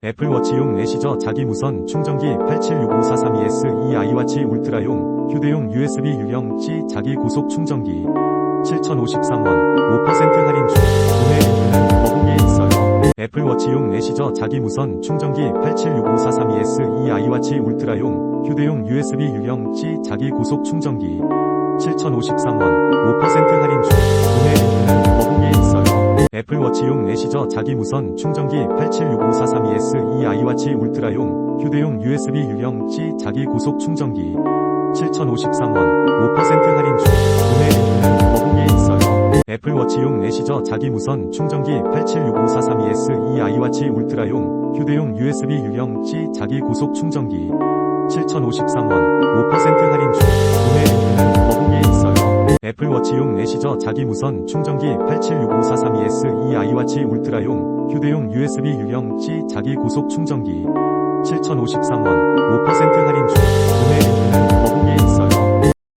애플워치용 애시저 자기 무선 충전기 876543ES 이 아이와치 울트라용 휴대용 USB 유형 C 자기 고속 충전기 7053원 5% 할인 중 구매 링크는 더보기에 있어요. 애플워치용 애시저 자기 무선 충전기 876543ES 이 아이와치 울트라용 휴대용 USB 유형 C 자기 고속 충전기 7053원 5% 애플워치용 애시저 자기 무선 충전기 876543ES 이 아이와치 울트라용 휴대용 USB 유형 C 자기 고속 충전기 7053원 5% 할인 중 구매 링크는 더보기에 있어요. 애플워치용 애시저 자기 무선 충전기 876543ES 이 아이와치 울트라용 휴대용 USB 유형 C 자기 고속 충전기 7053원 5% 할인 애플워치용 애시저 자기 무선 충전기 876543ES 이 아이와치 울트라용 휴대용 USB 유형 C 자기 고속 충전기 7053원 5%